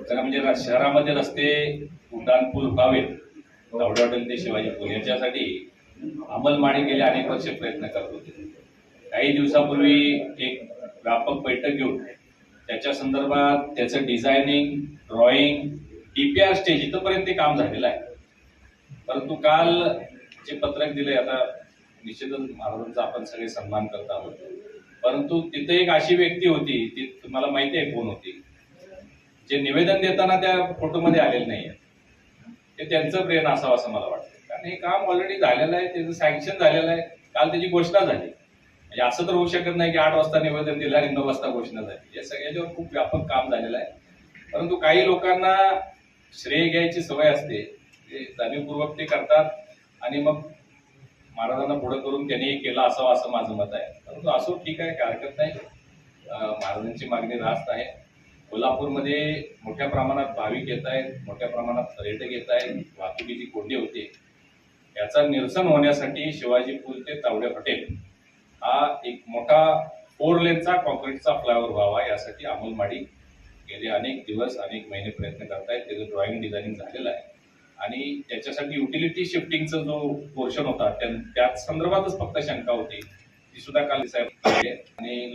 तर म्हणजे शहरामध्ये रस्ते उड्डाणपूल व्हावेत तावडे हॉटेल ते शिवाजी पूल. याच्यासाठी अंमलमाडी गेले अनेक वर्ष प्रयत्न करत होते. काही दिवसापूर्वी एक व्यापक बैठक घेऊन त्याच्या संदर्भात त्याचं डिझायनिंग ड्रॉइंग डीपीआर स्टेज इथंपर्यंत ते काम झालेलं आहे. परंतु काल जे पत्रक दिले आता निश्चितच महाराजांचा आपण सगळे सन्मान करत आहोत. परंतु तिथे एक अशी व्यक्ती होती ती तुम्हाला माहिती आहे कोण होती? जे निवेदन देताना त्या फोटोमध्ये आलेले नाही ते त्यांचं प्रेरणा असावं असं मला वाटतं. कारण हे काम ऑलरेडी झालेलं आहे त्याचं सँक्शन झालेलं आहे. काल त्याची घोषणा झाली. म्हणजे असं तर होऊ शकत नाही की आठ वाजता निवेदन दिलं आणि नऊ वाजता घोषणा झाली. या सगळ्याच्यावर खूप व्यापक काम झालेलं आहे. परंतु काही लोकांना श्रेय घ्यायची सवय असते. ते जाणीवपूर्वक ते करतात. आणि मग महाराजांना पुढे करून त्यांनी हे केलं असावं असं माझं मत आहे. परंतु असो ठीक आहे काय हरकत नाही. महाराजांची मागणी रास्त आहे. कोल्हापूरमध्ये मोठ्या प्रमाणात भाविक येत आहेत मोठ्या प्रमाणात पर्यटक येत आहेत वाहतुकीची कोंडी होते. याचा निरसन होण्यासाठी शिवाजी पूल ते तावडे हॉटेल हा एक मोठा फोर लेनचा कॉन्क्रीटचा फ्लायओव्हर व्हावा यासाठी अंमलमाडी गेले अनेक दिवस अनेक महिने प्रयत्न करतायत. त्याचं ड्रॉइंग डिझायनिंग झालेलं आहे. आणि त्याच्यासाठी युटिलिटी शिफ्टिंगचा जो पोर्शन होता त्या त्याच संदर्भातच फक्त शंका होती ती सुद्धा काल साहेब आणि